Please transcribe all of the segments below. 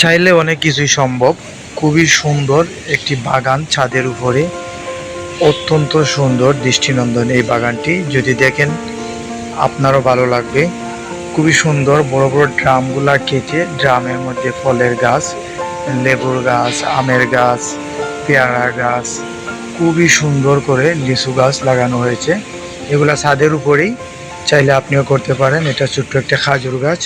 চাইলে অনেক কিছুই সম্ভব। খুবই সুন্দর একটি বাগান ছাদের উপরে। অত্যন্ত সুন্দর দৃষ্টিনন্দন এই বাগানটি। যদি দেখেন, আপনারও ভালো লাগবে। খুবই সুন্দর বড় বড় ড্রামগুলা কেটে ড্রামের মধ্যে ফলের গাছ, লেবুর গাছ, আমের গাছ, পেয়ারা গাছ, খুবই সুন্দর করে লিচু গাছ লাগানো হয়েছে। এগুলা ছাদের উপরেই চাইলে আপনিও করতে পারেন। এটা ছোট্ট একটা খাজুর গাছ।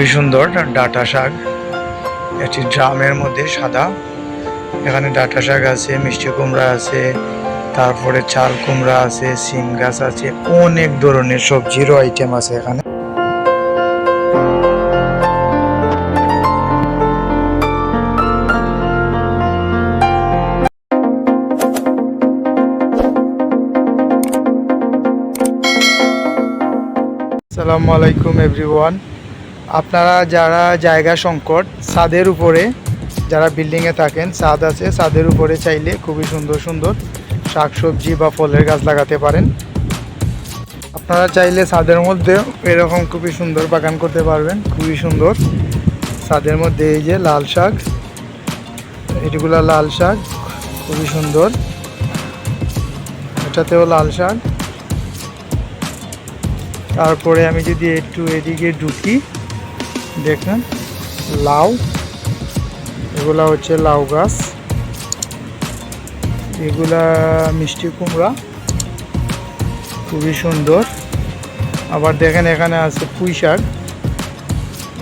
খুবই সুন্দর, ডাটা শাক। একটি ড্রামের মধ্যে সাদা। এখানে ডাটা শাক আছে, মিষ্টি কুমড়া আছে, তারপরে চাল কুমড়া আছে সিম গাছ আছে, অনেক ধরনের সবজিরও আইটেম আছে এখানে। আসসালামু আলাইকুম এভরিওয়ান আপনারা যারা জায়গা সংকট ছাদের উপরে যারা বিল্ডিংয়ে থাকেন ছাদ আছে ছাদের উপরে চাইলে খুবই সুন্দর সুন্দর শাকসবজি বা ফলের গাছ লাগাতে পারেন। আপনারা চাইলে ছাদের মধ্যে এরকম খুবই সুন্দর বাগান করতে পারবেন, খুবই সুন্দর। ছাদের মধ্যে এই যে লাল শাক এটিগুলা লাল শাক, খুবই সুন্দর। এটাতেও লাল শাক। তারপরে আমি যদি একটু এদিকে ঢুকি দেখেন, লাউ, এগুলা হচ্ছে লাউ গাছ, এগুলা মিষ্টি কুমড়া, খুবই সুন্দর। আবার দেখেন এখানে আছে পুঁই শাক।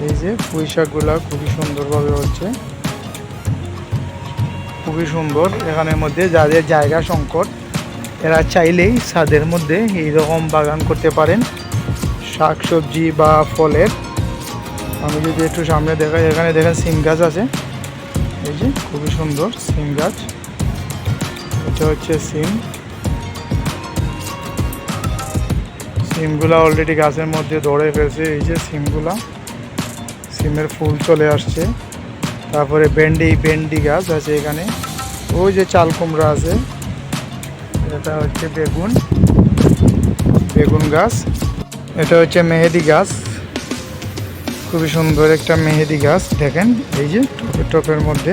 এই যে পুঁই শাকগুলা খুবই সুন্দরভাবে হচ্ছে। খুবই সুন্দর। এখানের মধ্যে যাদের জায়গা সংকট, এরা চাইলেই ছাদের মধ্যে এইরকম বাগান করতে পারেন। শাক সবজি বা ফলের। আমি যদি একটু সামনে দেখাই, এখানে দেখেন সিম গাছ আছে। এই যে, খুবই সুন্দর সিম গাছ। এটা হচ্ছে সিম। সিমগুলা অলরেডি গাছের মধ্যে ধরে ফেলছে। এই যে সিমগুলা, সিমের ফুল চলে আসছে। তারপরে ভেন্ডি ভেন্ডি গাছ আছে এখানে। ওই যে চাল কুমড়া আছে। এটা হচ্ছে বেগুন। বেগুন গাছ। এটা হচ্ছে মেহেদি গাছ। খুবই সুন্দর একটা মেহেদি গাছ, দেখেন, এই যে টপের টপের মধ্যে,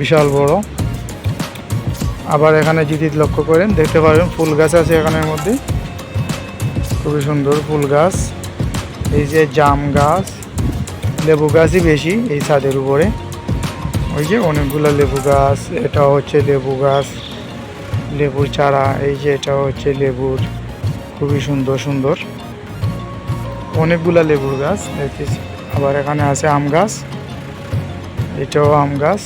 বিশাল বড়। আবার এখানে যদি লক্ষ্য করেন, দেখতে পারেন ফুল গাছ আছে এখানের মধ্যে। খুবই সুন্দর ফুল গাছ। এই যে জাম গাছ, লেবু গাছই বেশি এই ছাদের উপরে। ওই যে অনেকগুলো লেবু গাছ এটা হচ্ছে লেবু গাছ। লেবুর চারা, এই যে এটা হচ্ছে লেবুর। খুবই সুন্দর সুন্দর। অনেকগুলা লেবুর গাছ, দেখতেছি। আবার এখানে আছে আম গাছ, এটাও আম গাছ।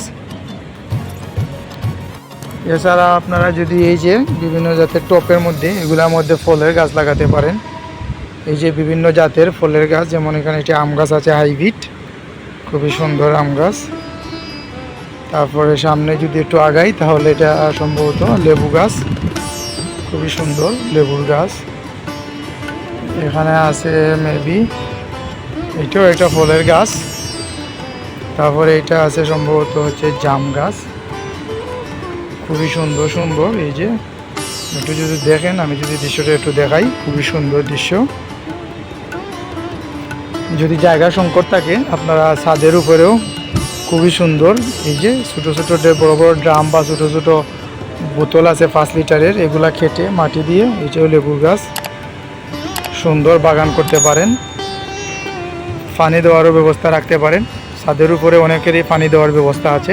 এছাড়া আপনারা যদি এই যে বিভিন্ন জাতের টপের মধ্যে, এগুলোর মধ্যে ফলের গাছ লাগাতে পারেন। এই যে বিভিন্ন জাতের ফলের গাছ, যেমন এখানে একটি আম গাছ আছে, হাইব্রিড। খুবই সুন্দর আম গাছ। তারপরে সামনে যদি একটু আগাই, তাহলে এটা সম্ভবত লেবু গাছ। খুবই সুন্দর লেবুর গাছ। এখানে আছে মেবি এটাও একটা ফলের গাছ। তারপরে এটা আছে সম্ভবত হচ্ছে জাম গাছ। খুবই সুন্দর সুন্দর, এই যে। একটু যদি দেখেন, আমি যদি দৃশ্যটা একটু দেখাই, খুবই সুন্দর দৃশ্য। যদি জায়গা সংকট থাকে, আপনারা ছাদের উপরেও খুবই সুন্দর, এই যে ছোটো ছোটো বড় বড় ড্রাম বা ছোটো ছোটো বোতল আছে পাঁচ লিটারের, এগুলা খেটে মাটি দিয়ে যে লেবুর গাছ। সুন্দর বাগান করতে পারেন। পানি দেওয়ারও ব্যবস্থা রাখতে পারেন। ছাদের উপরে অনেকেরই পানি দেওয়ার ব্যবস্থা আছে।